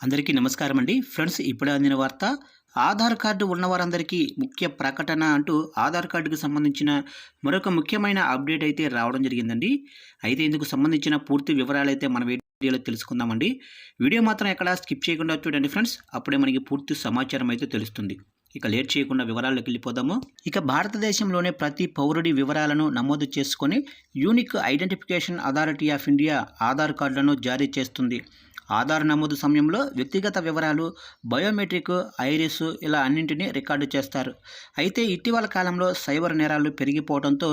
అందరికీ నమస్కారం అండి ఫ్రెండ్స్ ఇప్పుడే అందిన వార్త ఆధార్ కార్డు ఉన్నవారందరికీ ముఖ్య ప్రకటన అంటూ ఆధార్ కార్డుకు సంబంధించిన మరొక ముఖ్యమైన అప్డేట్ అయితే రావడం జరిగిందండి. అయితే ఇందుకు సంబంధించిన పూర్తి వివరాలు అయితే మన వీడియోలో తెలుసుకుందామండి. వీడియో మాత్రం ఎక్కడ స్కిప్ చేయకుండా చూడండి ఫ్రెండ్స్. అప్పుడే మనకి పూర్తి సమాచారం అయితే తెలుస్తుంది. ఇక లేట్ చేయకుండా వివరాల్లోకి వెళ్ళిపోదాము. ఇక భారతదేశంలోనే ప్రతి పౌరుడి వివరాలను నమోదు చేసుకొని unique identification authority of India Aadhaar కార్డులను జారీ చేస్తుంది. ఆధార్ నమోదు సమయంలో వ్యక్తిగత వివరాలు బయోమెట్రిక్ ఐరిస్ ఇలా అన్నింటినీ రికార్డు చేస్తారు. అయితే ఇటీవల కాలంలో సైబర్ నేరాలు పెరిగిపోవడంతో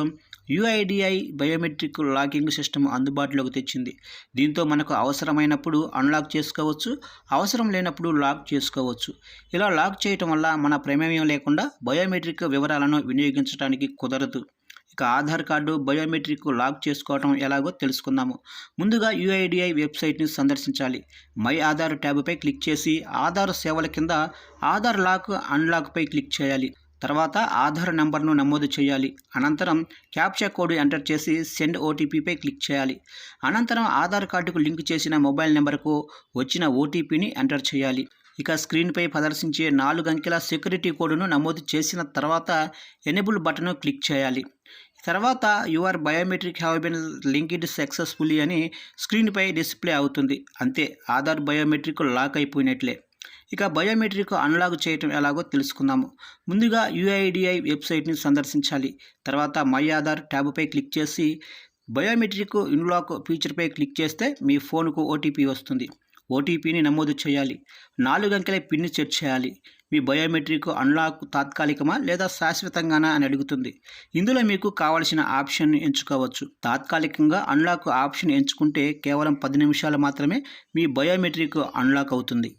యుఐడిఐ బయోమెట్రిక్ లాకింగ్ సిస్టమ్ అందుబాటులోకి తెచ్చింది. దీంతో మనకు అవసరమైనప్పుడు అన్లాక్ చేసుకోవచ్చు అవసరం లేనప్పుడు లాక్ చేసుకోవచ్చు. ఇలా లాక్ చేయటం వల్ల మన ప్రమేయం లేకుండా బయోమెట్రిక్ వివరాలను వినియోగించడానికి కుదరదు. ఇక ఆధార్ కార్డు బయోమెట్రిక్ లాక్ చేసుకోవడం ఎలాగో తెలుసుకుందాము. ముందుగా యుఐడిఐ వెబ్సైట్ని సందర్శించాలి. మై ఆధార్ ట్యాబ్పై క్లిక్ చేసి ఆధార్ సేవల కింద ఆధార్ లాక్ అన్లాక్పై క్లిక్ చేయాలి. తర్వాత ఆధార్ నెంబర్ను నమోదు చేయాలి. అనంతరం క్యాప్చా కోడ్ ఎంటర్ చేసి సెండ్ ఓటీపీపై క్లిక్ చేయాలి. అనంతరం ఆధార్ కార్డుకు లింక్ చేసిన మొబైల్ నెంబర్కు వచ్చిన ఓటీపీని ఎంటర్ చేయాలి. ఇక స్క్రీన్పై ప్రదర్శించే నాలుగు అంకెల సెక్యూరిటీ కోడ్ను నమోదు చేసిన తర్వాత ఎనేబుల్ బటన్ను క్లిక్ చేయాలి. తర్వాత your biometric have been linked successfully అని స్క్రీన్పై డిస్ప్లే అవుతుంది. అంతే ఆధార్ బయోమెట్రిక్ లాక్ అయిపోయినట్లే. ఇక బయోమెట్రిక్ అన్లాక్ చేయటం ఎలాగో తెలుసుకుందాము. ముందుగా యుఐడిఐ వెబ్సైట్ని సందర్శించాలి. తర్వాత మై ఆధార్ ట్యాబ్పై క్లిక్ చేసి బయోమెట్రిక్ ఇన్లాక్ ఫీచర్పై క్లిక్ చేస్తే మీ ఫోన్కు ఓటీపీ వస్తుంది. ఓటీపీని నమోదు చేయాలి. నాలుగు అంకెల పిన్ని సెట్ చేయాలి. మీ బయోమెట్రిక్ అన్లాక్ తాత్కాలికమా లేదా శాశ్వతంగానా అని అడుగుతుంది. ఇందులో మీకు కావలసిన ఆప్షన్ ఎంచుకోవచ్చు. తాత్కాలికంగా అన్లాక్ ఆప్షన్ ఎంచుకుంటే కేవలం పది నిమిషాలు మాత్రమే మీ బయోమెట్రిక్ అన్లాక్ అవుతుంది.